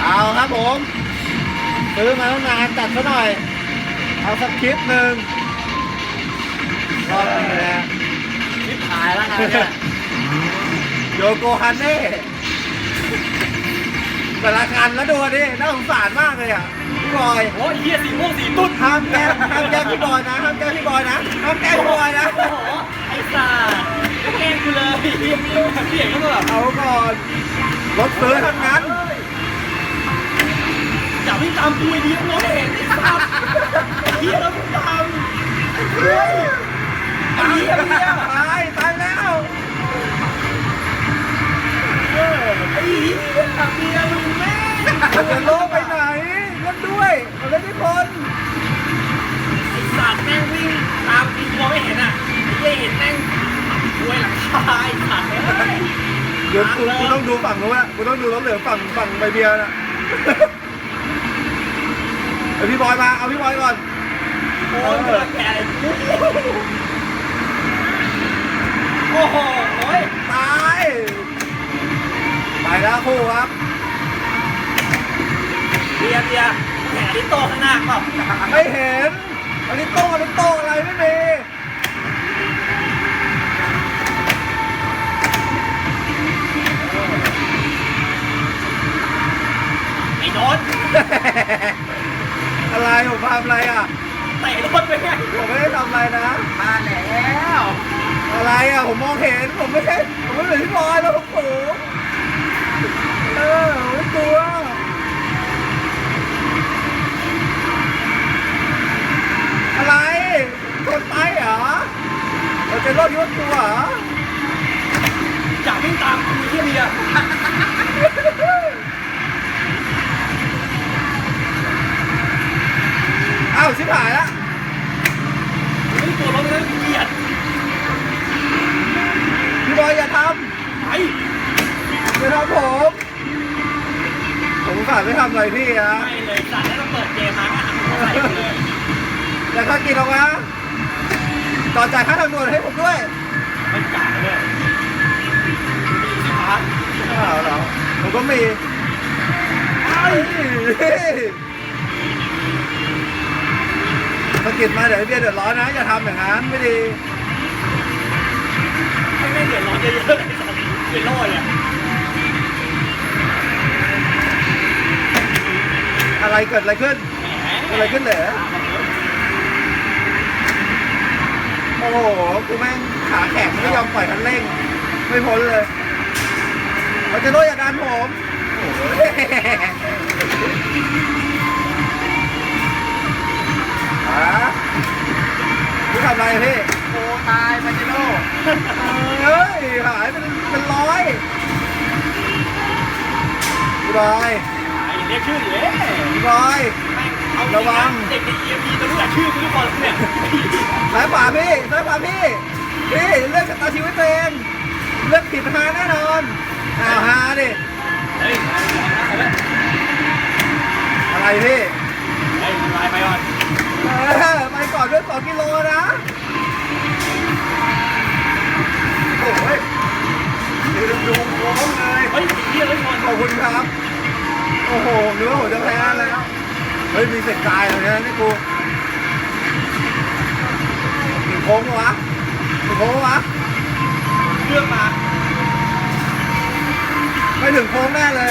เอาครับผม ซื้อมาตั้งนานจัดซะหน่อย เอาสักคลิปหนึ่งรอบนี้นะชิบหายแล้วงานเนี่ยโยโกฮันเน่แต่ละคันแล้วดูดิน่าสงสารมากเลยอะพี่บอยโอ้ยเฮียสีม่วงสีตุ้นห้ามแกล้งห้ามแกล้งพี่บอยนะห้ามแกล้งพี่บอยนะห้ามแกล้งพี่บอยนะโอ้โหไอ้สัสแกล้งกูเลยเฮียไม่รู้แบบเสียงก็แบบเอาก่อนรถซื้อทั้งนั้นอย่ามกูไอ้เดียวไม่เห็นไอ้สัสไอ้เฮียแล้ววิ่งตามเฮ้ยไอ้เฮียไอ้เฮียตายตายแล้วไอ้เฮียขับเบียร์มึงแม่งจะโลไปไหนเล่นด้วยเอาเล่นด้วยคนไอ้สัสแม่งวิ่งตามกูมองไม่เห็นอะไอ้เฮียเห็นแม่งควยหลังคาไอ้สัสเฮ้ย เดี๋ยวกูกูต้องดูฝั่งนู้นอะกูต้องดูรถเหลืองฝั่งฝั่งใบเบียร์นะ เอาพี่บอยมา เอาพี่บอยก่อน โอ้ยเกิดแก่เลยโอ้โหโอ้ยตาย ไปแล้วคู่ครับเบียร์เบียร์แข่ที่โตข้างหน้าเปล่าไม่เห็น อันนี้โต้งอันนี้โต้งอะไรไม่มีำอะไรอะเตะรถไปไงผมไม่ได้ทำอะไรนะ มาแล้วอะไรอะผมมองเห็นผมไม่ใช่ผมไม่เหมือนพี่บอยแล้วผมสูงเออผมไม่กลัวอะไรคนไปเหรอเราจะรอดยศตัวเหรออย่าวิ่งตามกูเฮียเบียาวชิบหายละไม่กลัวรถเลยเกลียดพี่บอยอย่าทไปำอย่าทำผม ผมฝากไม่ทำอะไรพี่นะไม่เลยสัตว์แล้วต้องเปิดเกมมาก็หันเข้าใส่กูเลยแต่ถ้ากินออกมาก่อนจ่ายค่าทางด่วนให้ผมด้วยไม่กล้าเลยมีสิคะอ้าวเหรอผมก็มีไอ้ะกิดมาเดี๋ยวไอ้เบียเดือดร้อนนะอย่าทำอย่างนั้นไม่ดีให้ไม่เดือดร้อนเยอะๆเลยสัตว์เป็นโล่เลยอะไรเกิดอะไรขึ้นอะไรขึ้นเหรอโอ้โหกูแม่งขาแข็งไม่ยอมปล่อยคันเร่ง ไม่พ้นเลยมันจะโดนอย่าดันผม พี่ทำอะไรพี่โอ้ตายมาจิโน่เฮ้ยหายเป็นเป็นร้อยพี่บอยเรียกชื่ออยู่เอ๊ะพี่บอยเอาระวังเด็กใน EMP จะรู้จักชื่อกูทุกคนเนี่ยซ้ายขวาพี่ซ้ายขวาพี่พี่เลือกชะตาชีวิตตัวเองเลือกผิดฮาแน่นอนอ้าวฮาดิเฮ้ยเอาละอะไรพี่ กิโลนะโอ้ยเดี๋ยวดูพร้อมเลยเฮ้ยเฮียเลยขอบคุณครับ โอ้โหเนื้หัวจะแพ้แล้ว เฮ้ย มีเศษกายเหรอเนี่ยนี่กูถึงโค้งวะถึงโค้งวะเลือกมา ไม่ถึงโค้งแน่เลย